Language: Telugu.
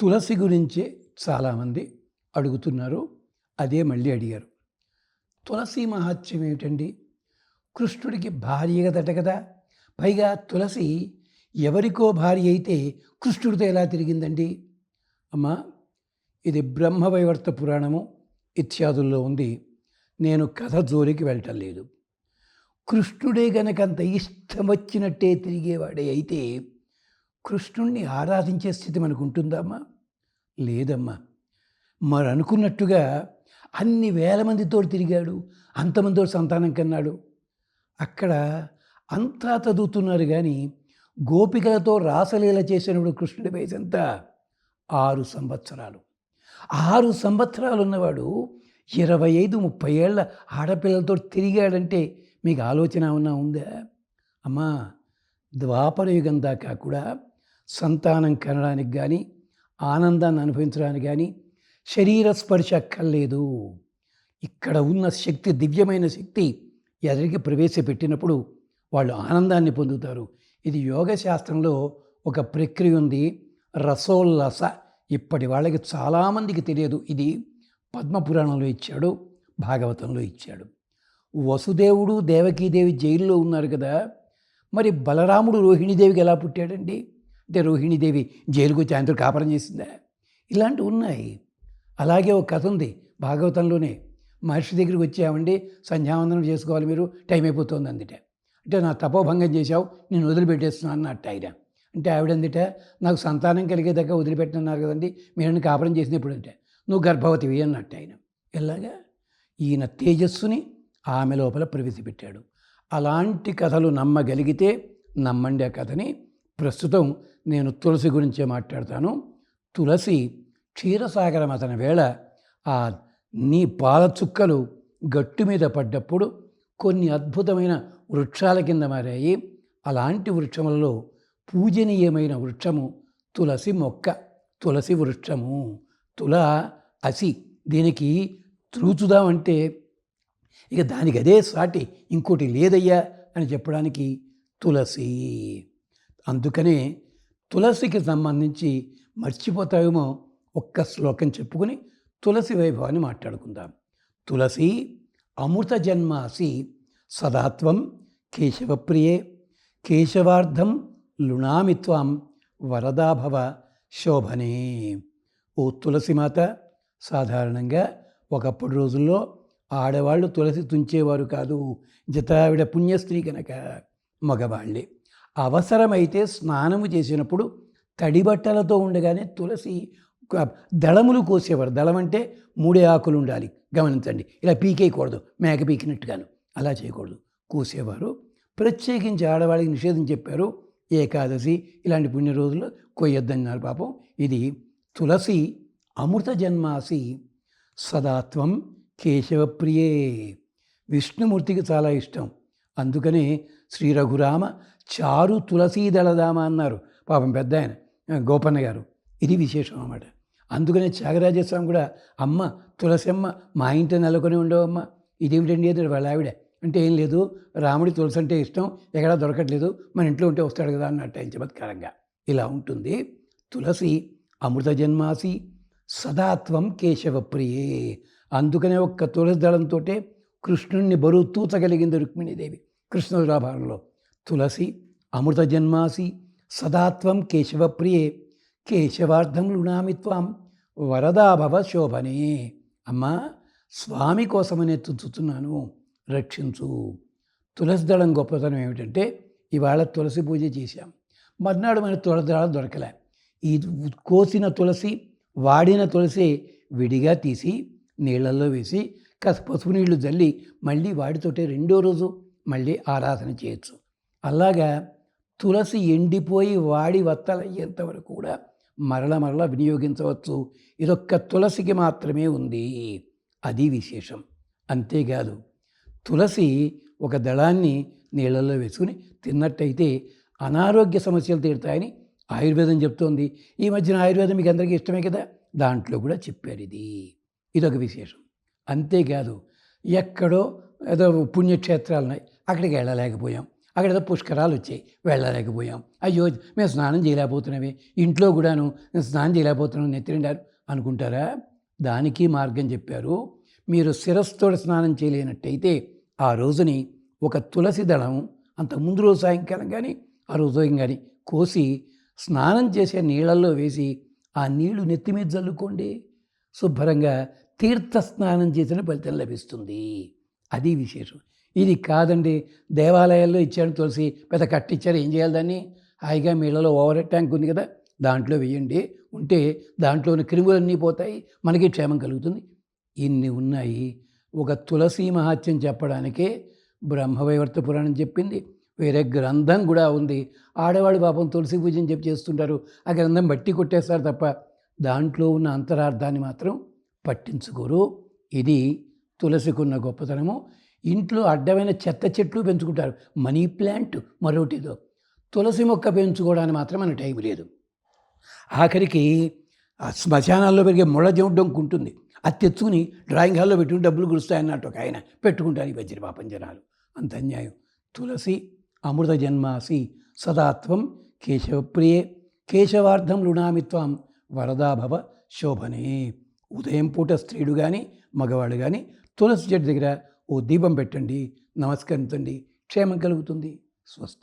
తులసి గురించే చాలామంది అడుగుతున్నారు. అదే మళ్ళీ అడిగారు. తులసి మహత్యం ఏమిటండి? కృష్ణుడికి భార్య కదట కదా? పైగా తులసి ఎవరికో భార్య అయితే కృష్ణుడితో ఎలా తిరిగిందండి? అమ్మా ఇది బ్రహ్మవైవర్త పురాణము ఇత్యాదుల్లో ఉంది. నేను కథ జోలికి వెళ్ళటం లేదు. కృష్ణుడే గనకంత ఇష్టం వచ్చినట్టే తిరిగేవాడే అయితే కృష్ణుణ్ణి ఆరాధించే స్థితి మనకు ఉంటుందమ్మా లేదమ్మా. మరి అనుకున్నట్టుగా అన్ని వేల మందితో తిరిగాడు. అంతమందితో సంతానం కన్నాడు. అక్కడ అంతా చదువుతున్నారు కానీ గోపికలతో రాసలీల చేసినప్పుడు కృష్ణుడి వయసు ఎంత ఆరు సంవత్సరాలు. ఆరు సంవత్సరాలు ఉన్నవాడు ఇరవై ఐదు ముప్పై ఏళ్ళ ఆడపిల్లలతో తిరిగాడంటే మీకు ఆలోచన ఉన్నా ఉందా? అమ్మా ద్వాపర యుగం దాకా కూడా సంతానం కనడానికి కానీ ఆనందాన్ని అనుభవించడానికి కానీ శరీర స్పర్శ అక్కర్లేదు. ఇక్కడ ఉన్న శక్తి దివ్యమైన శక్తి ఎదరికి ప్రవేశపెట్టినప్పుడు వాళ్ళు ఆనందాన్ని పొందుతారు. ఇది యోగ శాస్త్రంలో ఒక ప్రక్రియ ఉంది. రసోల్లాస. ఇప్పటి వాళ్ళకి చాలామందికి తెలియదు. ఇది పద్మపురాణంలో ఇచ్చాడు భాగవతంలో ఇచ్చాడు. వసుదేవుడు దేవకీదేవి జైల్లో ఉన్నారు కదా. మరి బలరాముడు రోహిణీదేవికి ఎలా పుట్టాడండి? అంటే రోహిణీదేవి జైలుకు వచ్చి కాపరం చేసిందా? ఇలాంటివి ఉన్నాయి. అలాగే ఒక కథ ఉంది భాగవతంలోనే. మహర్షి దగ్గరికి వచ్చామండి సంధ్యావందనం చేసుకోవాలి మీరు టైం అయిపోతుంది అందుట. అంటే నా తపోభంగం చేశావు నేను వదిలిపెట్టేస్తున్నాను అన్నట్టు ఆయన. అంటే ఆవిడందిట నాకు సంతానం కలిగేదాకా వదిలిపెట్టనున్నారు కదండి మీరు కాపురం చేసినప్పుడు అంటే. నువ్వు గర్భవతివి అన్నట్టు ఆయన. ఎలాగా? ఈయన తేజస్సుని ఆమె లోపల ప్రవేశపెట్టాడు. అలాంటి కథలు నమ్మగలిగితే నమ్మండి ఆ కథని. ప్రస్తుతం నేను తులసి గురించే మాట్లాడతాను. తులసి క్షీరసాగరం అతని వేళ ఆ నీ పాల చుక్కలు గట్టు మీద పడ్డప్పుడు కొన్ని అద్భుతమైన వృక్షాల కింద మారాయి. అలాంటి వృక్షములలో పూజనీయమైన వృక్షము తులసి మొక్క తులసి వృక్షము. తుల అసి దీనికి త్రూచుదామంటే ఇక దానికి అదే సాటి ఇంకోటి లేదయ్యా అని చెప్పడానికి తులసి అందుకనే తులసికి సంబంధించి మర్చిపోతావేమో ఒక్క శ్లోకం చెప్పుకుని తులసి వైభవాన్ని మాట్లాడుకుందాం. తులసి అమృత జన్మాసి సదాత్వం కేశవప్రియే కేశవార్థం లుణామిత్వం వరదాభవ శోభనే. ఓ తులసి మాత సాధారణంగా ఒకప్పుడు రోజుల్లో ఆడవాళ్ళు తులసి తుంచేవారు కాదు జతావిడ పుణ్యస్త్రీ కనుక మగవాళ్ళే. అవసరమైతే స్నానము చేసినప్పుడు తడి బట్టలతో ఉండగానే తులసి దళములు కోసేవారు. దళం అంటే మూడే ఆకులు ఉండాలి. గమనించండి. ఇలా పీకేయకూడదు. మేక పీకినట్టుగాను అలా చేయకూడదు. కోసేవారు. ప్రత్యేకించి ఆడవాళ్ళకి నిషేధం చెప్పారు. ఏకాదశి ఇలాంటి పుణ్య రోజుల్లో కొయ్యొద్దన్నారు పాపం. ఇది తులసి అమృత జన్మాసి సదాత్వం కేశవప్రియే. విష్ణుమూర్తికి చాలా ఇష్టం. అందుకనే శ్రీ రఘురామ చారు తులసీదళదామ అన్నారు. పాపం పెద్ద ఆయన గోపన్న గారు. ఇది విశేషం అన్నమాట. అందుకనే త్యాగరాజస్వామి కూడా అమ్మ తులసమ్మ మా ఇంట్లో నెలకొని ఉండవమ్మ. ఇదేమిటండి అది? వాళ్ళ ఆవిడ అంటే ఏం లేదు రాముడి తులసి అంటే ఇష్టం ఎక్కడా దొరకట్లేదు మన ఇంట్లో ఉంటే వస్తాడు కదా అన్నట్టు ఆయన చమత్కారంగా. ఇలా ఉంటుంది. తులసి అమృత జన్మాసి సదాత్వం కేశవప్రియే అందుకనే ఒక్క తులసి దళంతో కృష్ణుణ్ణి బరువు తూచగలిగింది రుక్మిణీదేవి. కృష్ణదురాభరణలో తులసి అమృత జన్మాసి సదాత్వం కేశవప్రియే కేశవార్థం లుణామిత్వం వరదాభవ శోభనే. అమ్మా స్వామి కోసమనే తుచ్చుతున్నాను రక్షించు. తులసి దళం గొప్పతనం ఏమిటంటే ఇవాళ తులసి పూజ చేశాం. మర్నాడు మన తులసి దళం దొరకలే. ఈ కోసిన తులసి వాడిన తులసి విడిగా తీసి నీళ్ళల్లో వేసి కాస్త పసుపు నీళ్ళు జల్లి మళ్ళీ వాడితోటే రెండో రోజు మళ్ళీ ఆరాధన చేయొచ్చు. అలాగా తులసి ఎండిపోయి వాడి వత్తలయ్యేంత వరకు కూడా మరల మరల వినియోగించవచ్చు. ఇదొక్క తులసికి మాత్రమే ఉంది. అది విశేషం. అంతేకాదు తులసి ఒక దళాన్ని నీళ్ళల్లో వేసుకుని తిన్నట్టయితే అనారోగ్య సమస్యలు తీరుతాయని ఆయుర్వేదం చెప్తోంది. ఈ మధ్యన ఆయుర్వేదం మీకు అందరికీ ఇష్టమే కదా? దాంట్లో కూడా చెప్పారు ఇది. ఇదొక విశేషం. అంతేకాదు ఎక్కడో ఏదో పుణ్యక్షేత్రాలు ఉన్నాయి అక్కడికి వెళ్ళలేకపోయాం. అక్కడ ఏదో పుష్కరాలు వచ్చాయి. వెళ్ళలేకపోయాం. అయ్యో మేము స్నానం చేయలేకపోతున్నామే. ఇంట్లో కూడాను స్నానం చేయలేకపోతున్నాం నెత్తిరిండారు అనుకుంటారా? దానికి మార్గం చెప్పారు. మీరు శిరస్సుతో స్నానం చేయలేనట్టయితే ఆ రోజుని ఒక తులసి దళం అంత ముందు రోజు సాయంకాలం కానీ ఆ రోజు ఉదయం కానీ కోసి స్నానం చేసే నీళ్ళల్లో వేసి ఆ నీళ్ళు నెత్తి మీద చల్లుకోండి శుభ్రంగా తీర్థ స్నానం చేసిన ఫలితం లభిస్తుంది. అది విశేషం. ఇది కాదండి. దేవాలయాల్లో ఇచ్చాడు తులసి పెద్ద కట్టిచ్చారు ఏం చేయాలి దాన్ని? హాయిగా మీళ్ళలో ఓవర్ ట్యాంక్ ఉంది కదా దాంట్లో వేయండి. ఉంటే దాంట్లోని క్రిములన్నీ పోతాయి మనకి క్షేమం కలుగుతుంది. ఇన్ని ఉన్నాయి. ఒక తులసి మహాత్యం చెప్పడానికే బ్రహ్మవైవర్త పురాణం చెప్పింది. వేరే గ్రంథం కూడా ఉంది. ఆడవాళ్ళు పాపం తులసి పూజని చెప్పి చేస్తుంటారు. ఆ గ్రంథం బట్టి కొట్టేస్తారు తప్ప దాంట్లో ఉన్న అంతరార్థాన్ని మాత్రం పట్టించుకోరు. ఇది తులసికున్న గొప్పతనము. ఇంట్లో అడ్డమైన చెత్త చెట్లు పెంచుకుంటారు. మనీ ప్లాంట్ మరొకటిదో తులసి మొక్క పెంచుకోవడానికి మాత్రం మన టైం లేదు. ఆఖరికి ఆ శ్మశానాల్లో పెరిగే ముళ్ళ జండం ఉంటుంది అది తెచ్చుకుని డ్రాయింగ్ హాల్లో పెట్టుకుని డబ్బులు కురుస్తాయన్నట్టు ఒక ఆయన పెట్టుకుంటారు ఈ వజ్ర పాపం జనాలు. అంత అన్యాయం. తులసి అమృత జన్మాసి సదాత్వం కేశవప్రియే కేశవార్థం రుణామిత్వం వరదాభవ శోభనే. ఉదయం పూట స్త్రీడు కానీ మగవాడు కానీ తులసి చెట్టు దగ్గర ఓ దీపం పెట్టండి నమస్కరించండి. క్షేమం కలుగుతుంది. స్వస్తి.